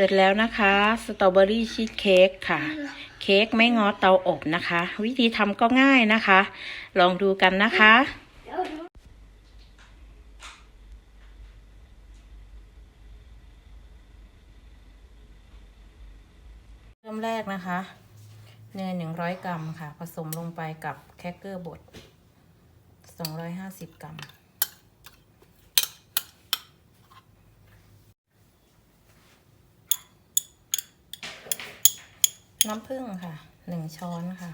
ร็จแล้วนะคะสตรอเบอรี่ชีสเค้กค่ะ เค้กไม่งอเตาอบนะคะ วิธีทำก็ง่ายนะคะ ลองดูกันนะคะเริ่มแรกนะคะเนยหนึ่งร้อยกรัมค่ะ ผสมลงไปกับแครกเกอร์บดสองร้อยห้าสิบกรัม น้ำผึ้งค่ะหนึ่งช้อนค่ะ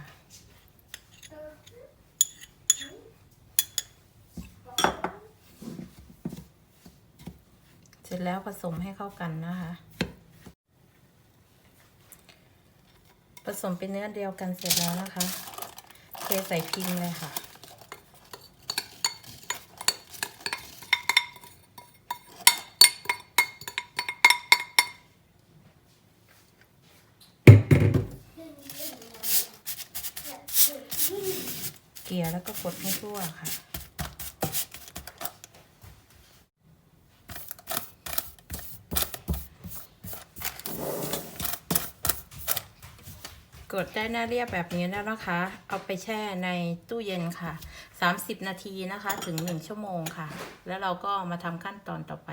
เสร็จแล้วผสมให้เข้ากันนะคะ ผสมเป็นเนื้อเดียวกันเสร็จแล้วนะคะ เทใส่พิมพ์เลยค่ะ เกลี่ยแล้วก็กดให้ทั่วค่ะ กดได้หน้าเรียบแบบนี้แล้วนะคะ เอาไปแช่ในตู้เย็นค่ะ 30 นาทีนะคะถึง 1 ชั่วโมงค่ะ แล้วเราก็มาทำขั้นตอนต่อไป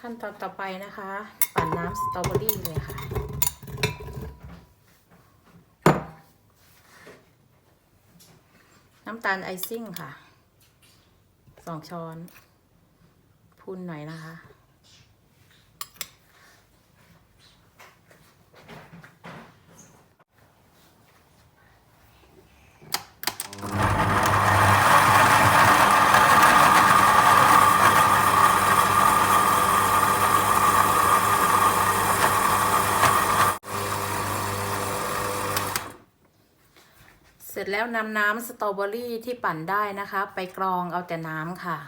ขั้นตอนต่อไปนะคะ ปั่นน้ำสตรอเบอรี่เลยค่ะ น้ำตาลไอซิ่งค่ะสองช้อน พูนหน่อยนะคะ สร็จแล้วนำน้ำสตรอเบอรี่ที่ปั่นได้นะคะ ไปกรองเอาแต่น้ำค่ะ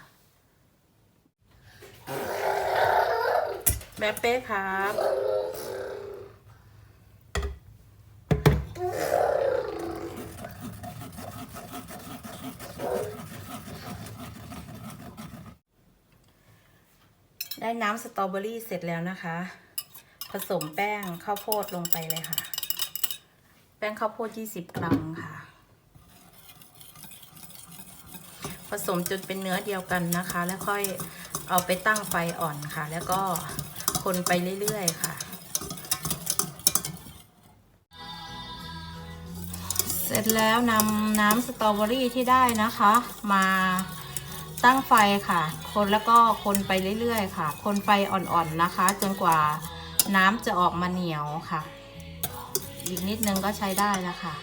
แบบเป๊ะครับได้น้ำสตรอเบอรี่เสร็จแล้วนะคะ ผสมแป้งข้าวโพดลงไปเลยค่ะ แป้งข้าวโพด 20 กรัมค่ะ ผสมจนเป็นเนื้อเดียวกันนะคะ แล้วค่อยเอาไปตั้งไฟอ่อนค่ะ แล้วก็คนไปเรื่อยๆค่ะ เสร็จแล้วนำน้ำสตรอเบอรี่ที่ได้นะคะ มาตั้งไฟค่ะ คนแล้วก็คนไปเรื่อยๆ ค่ะ คนไฟอ่อนๆนะคะ จนกว่าน้ำจะออกมาเหนียวค่ะ อีกนิดนึงก็ใช้ได้แล้วค่ะ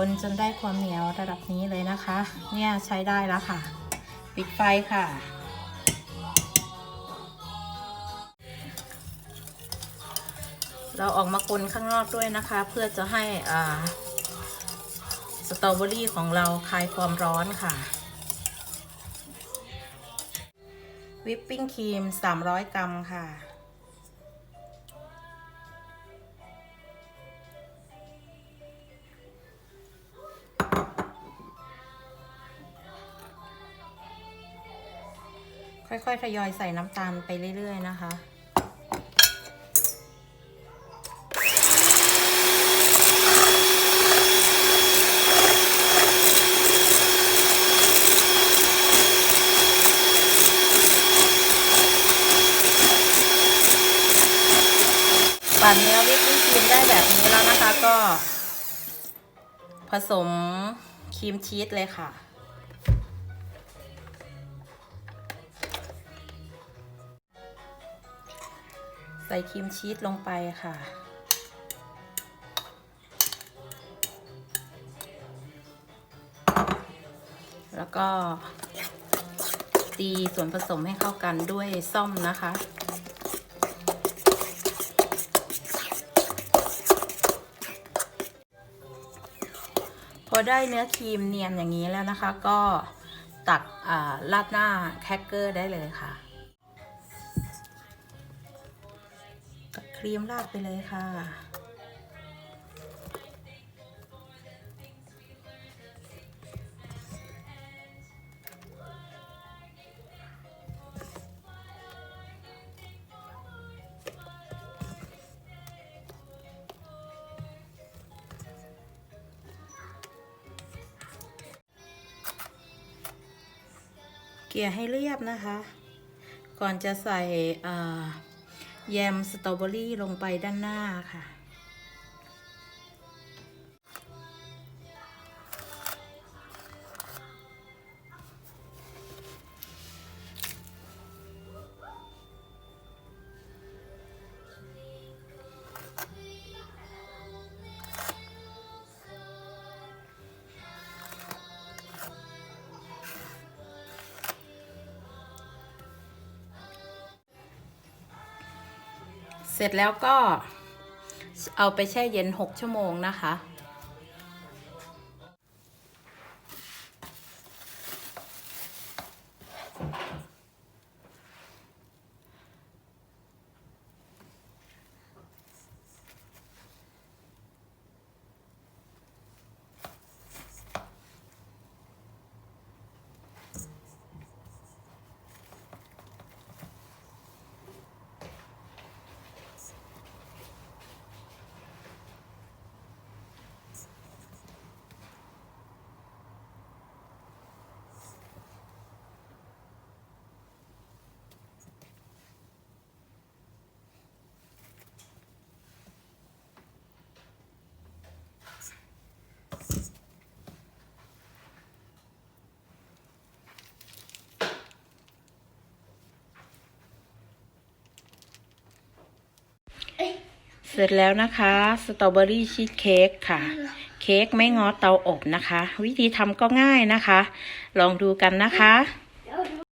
คนจนได้ความเหนียวระดับนี้เลยนะคะ เนี่ยใช้ได้แล้วค่ะ ปิดไฟค่ะ เราออกมาคนข้างนอกด้วยนะคะ เพื่อจะให้อ่าสตรอเบอรี่ของเราคลายความร้อนค่ะ วิปปิ้งครีม 300 กรัมค่ะ ค่อยๆ ทยอยใส่น้ำตาลไปเรื่อยๆ นะคะปั่นเนื้อวิปครีมได้แบบนี้แล้วนะคะก็ ผสมครีมชีสเลยค่ะ ใส่ครีมชีสลงไปค่ะ แล้วก็ ตีส่วนผสมให้เข้ากันด้วยส้อมนะคะ พอได้เนื้อครีมเนียนอย่างนี้แล้วนะคะ ก็ตักอ่าราดหน้าแครกเกอร์ได้เลยค่ะ รีมราดไปเลยค่ะ เกลี่ยให้เรียบนะคะ ก่อนจะใส่ แยมสตรอเบอรี่ลงไปด้านหน้าค่ะ เสร็จแล้วก็เอาไปแช่เย็น 6 ชั่วโมงนะคะ เสร็จแล้วนะคะสตรอเบอรี่ชีสเค้กค่ะ เค้กไม่งอเตาอบนะคะ วิธีทำก็ง่ายนะคะ ลองดูกันนะคะ